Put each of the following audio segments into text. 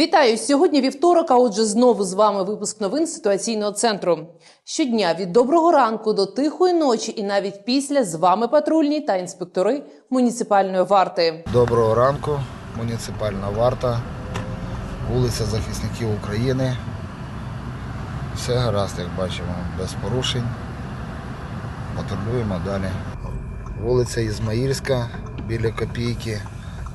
Вітаю сьогодні вівторок. А отже, знову з вами випуск новин ситуаційного центру. Щодня від доброго ранку до тихої ночі, і навіть після з вами патрульні та інспектори муніципальної варти. Доброго ранку, муніципальна варта, вулиця Захисників України. Все гаразд, як бачимо, без порушень. Патрулюємо далі. Вулиця Ізмаїльська біля копійки.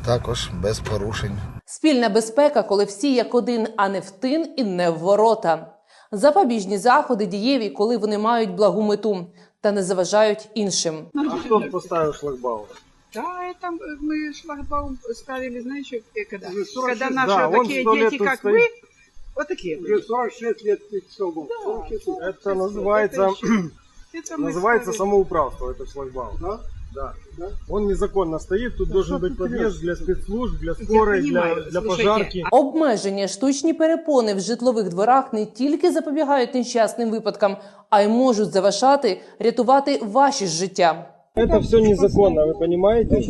Також без порушень. Спільна безпека, коли всі як один, а не в тин і не в ворота. Запобіжні заходи дієві, коли вони мають благу мету та не заважають іншим. А хто поставив шлагбаум? Да, это мы шлагбаум ставили, знаешь, э, когда? Уже 46, Когда наши да, вот он такие сто лет дети, тут как стоит. вы, вот такие. были. 46 лет під столбом. Да, Это называется, это еще- это мы называется ставили. самоуправство, это шлагбаум. Да? Да. Он незаконно стоит, тут должен быть подъезд для спецслужб, для скорой, для, понимаю, для слушайте, пожарки. Обмеження штучні перепони в житлових дворах не тільки запобігають нещасним випадкам, а й можуть заважати рятувати ваші ж життя. Это все незаконно, вы понимаете?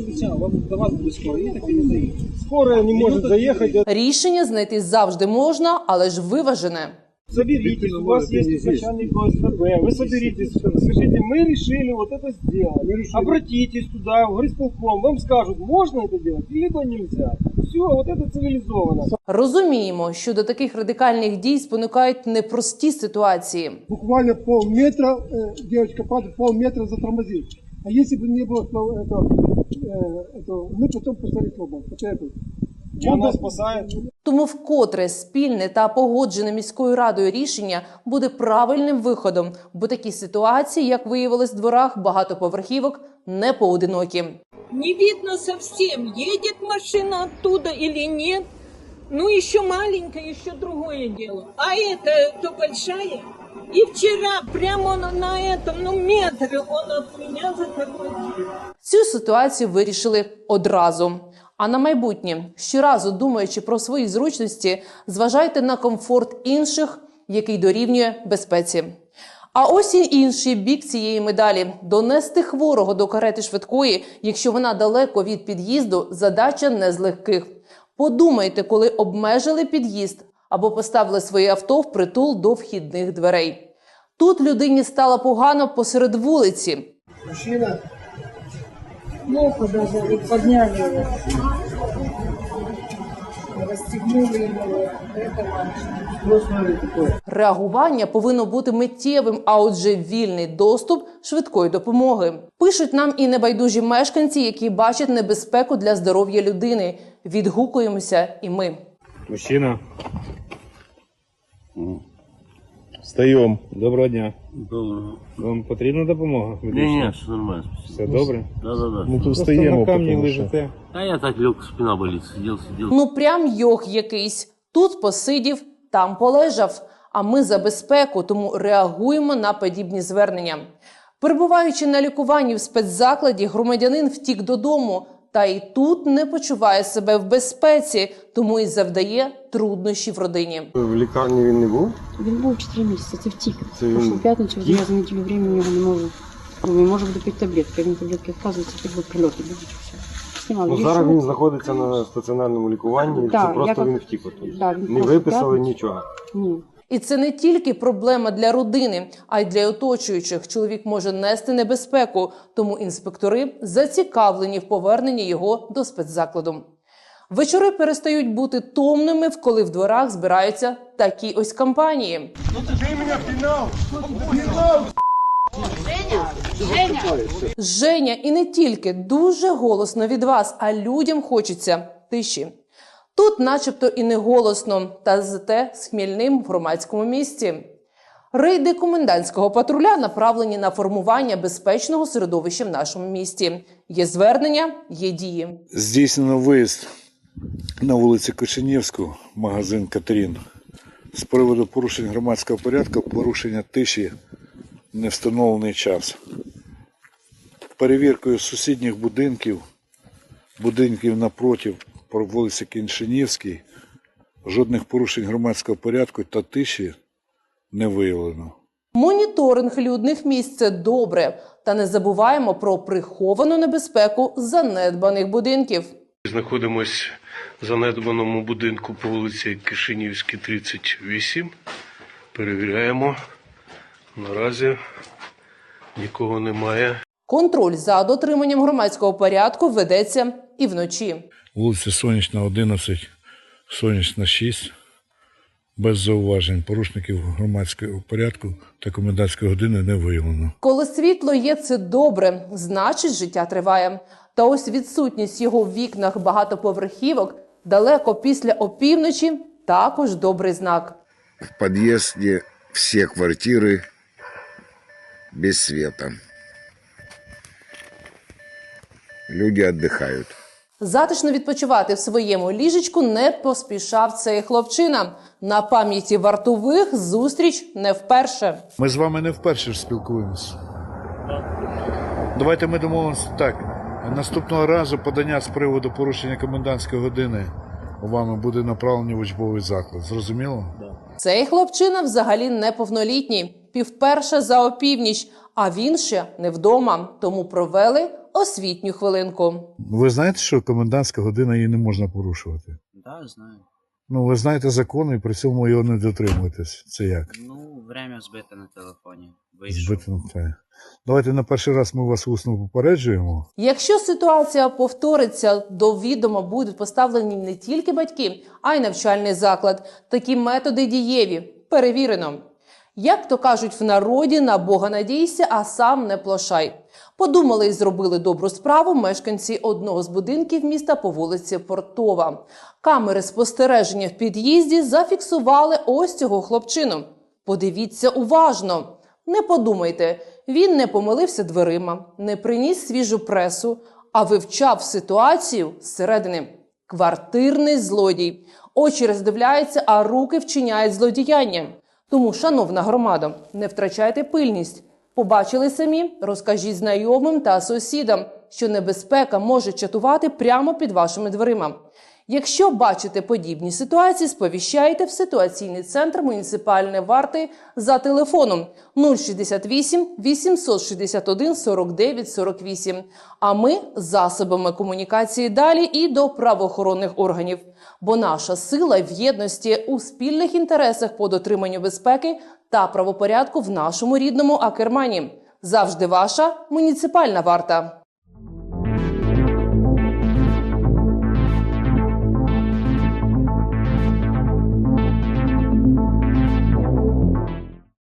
Скорая не может заехать. Рішення знайти завжди можна, але ж виважене. Соберитесь, у вас есть начальник ОСББ, вы соберитесь, скажите, мы решили вот это сделать. Обратитесь туда, в горисполком, вам скажут, можно это делать, либо нельзя. Все, вот это цивилизованно. Розуміємо, що до таких радикальних дій спонукають непрості ситуації. буквально полметра, э, девочка падает, полметра затормозит. А если бы не было то- этого, э, этого, мы потом поставили слабо. Вот это. И она спасает. Тому вкотре спільне та погоджене міською радою рішення буде правильним виходом, бо такі ситуації, як виявилось в дворах багатоповерхівок, не поодинокі. Не видно совсем, едет машина оттуда или нет. Ну, еще маленькая, еще другое дело. А это то большая. И вчера прямо на, на этом, ну, метре он от меня затормозил. Цю ситуацію вирішили одразу. А на майбутнє, щоразу думаючи про свої зручності, зважайте на комфорт інших, який дорівнює безпеці. А ось і інший бік цієї медалі донести хворого до карети швидкої, якщо вона далеко від під'їзду, задача не з легких. Подумайте, коли обмежили під'їзд або поставили своє авто в притул до вхідних дверей. Тут людині стало погано посеред вулиці. Мужчина, Плохо даже вот подняли его. Расстегнули его. Это Реагування повинно бути миттєвим, а отже, вільний доступ швидкої допомоги. Пишуть нам і небайдужі мешканці, які бачать небезпеку для здоров'я людини. Відгукуємося і ми. Мужчина. Встаємо. Доброго дня. Доброго. Вам потрібна допомога? Ні, ні, все нормально. Все добре? Да, да, да. Ну то встаємо, на камні лежите. А я так лег, спина болит, сидел, сидел. Ну прям йох якийсь. Тут посидів, там полежав. А ми за безпеку, тому реагуємо на подібні звернення. Перебуваючи на лікуванні в спецзакладі, громадянин втік додому. Та й тут не почуває себе в безпеці, тому і завдає труднощі в родині. В лікарні він не був? Він був 4 місяці, це втік. Це він Прошлу п'ятницю, втік? я за неділю времени його не можу. Ну, він може буде пити таблетки, він таблетки відказується, так буде прильоти, будуть все. Ну, зараз він знаходиться на стаціонарному лікуванні, Да, це просто він втік оттуда. Да, він Не просто виписали п'ятницю. нічого. Ні. І це не тільки проблема для родини, а й для оточуючих. Чоловік може нести небезпеку, тому інспектори зацікавлені в поверненні його до спецзакладу. Вечори перестають бути томними, коли в дворах збираються такі ось кампанії. Женя, і не тільки дуже голосно від вас, а людям хочеться тиші. Тут, начебто, і не голосно, та зате з хмільним в громадському місці. Рейди комендантського патруля направлені на формування безпечного середовища в нашому місті. Є звернення, є дії. Здійснено виїзд на вулиці Коченєвську, магазин Катрін. З приводу порушень громадського порядку, порушення тиші в невстановлений час. Перевіркою сусідніх будинків, будинків напротив по вулиці Кіншинівській, жодних порушень громадського порядку та тиші не виявлено. Моніторинг людних місць це добре, та не забуваємо про приховану небезпеку занедбаних будинків. знаходимось в занедбаному будинку по вулиці Кишинівській, 38. Перевіряємо. Наразі нікого немає. Контроль за дотриманням громадського порядку ведеться і вночі. Вулиця Сонячна, 11, Сонячна, 6. Без зауважень порушників громадського порядку та комендантської години не виявлено. Коли світло є, це добре, значить життя триває. Та ось відсутність його в вікнах багатоповерхівок далеко після опівночі також добрий знак. В подъезде все квартиры без света. Люди отдыхают. Затишно відпочивати в своєму ліжечку не поспішав цей хлопчина. На пам'яті вартових зустріч не вперше. Ми з вами не вперше ж спілкуємося. Давайте ми домовимося так. Наступного разу подання з приводу порушення комендантської години вами буде направлені в учбовий заклад. Зрозуміло? Цей хлопчина взагалі неповнолітній, півперше за опівніч, а він ще не вдома, тому провели освітню хвилинку. Ви знаєте, що комендантська година її не можна порушувати? Да, знаю. Ну, ви знаєте закон і при цьому його не дотримуєтесь. Це як? Ну, время збите на телефоні. Вийшов. Збити на те. Давайте на перший раз ми вас усно попереджуємо. Якщо ситуація повториться, до відома будуть поставлені не тільки батьки, а й навчальний заклад. Такі методи дієві, перевірено. Як то кажуть в народі, на Бога надійся, а сам не плашай. Подумали і зробили добру справу мешканці одного з будинків міста по вулиці Портова. Камери спостереження в під'їзді зафіксували ось цього хлопчину. Подивіться уважно. Не подумайте, він не помилився дверима, не приніс свіжу пресу, а вивчав ситуацію зсередини. Квартирний злодій. Очі роздивляються, а руки вчиняють злодіяння. Тому, шановна громада, не втрачайте пильність. Побачили самі, розкажіть знайомим та сусідам, що небезпека може чатувати прямо під вашими дверима. Якщо бачите подібні ситуації, сповіщайте в ситуаційний центр муніципальної варти за телефоном 068 861 49 48. А ми засобами комунікації далі і до правоохоронних органів. Бо наша сила в єдності у спільних інтересах по дотриманню безпеки та правопорядку в нашому рідному Акермані. Завжди ваша муніципальна варта.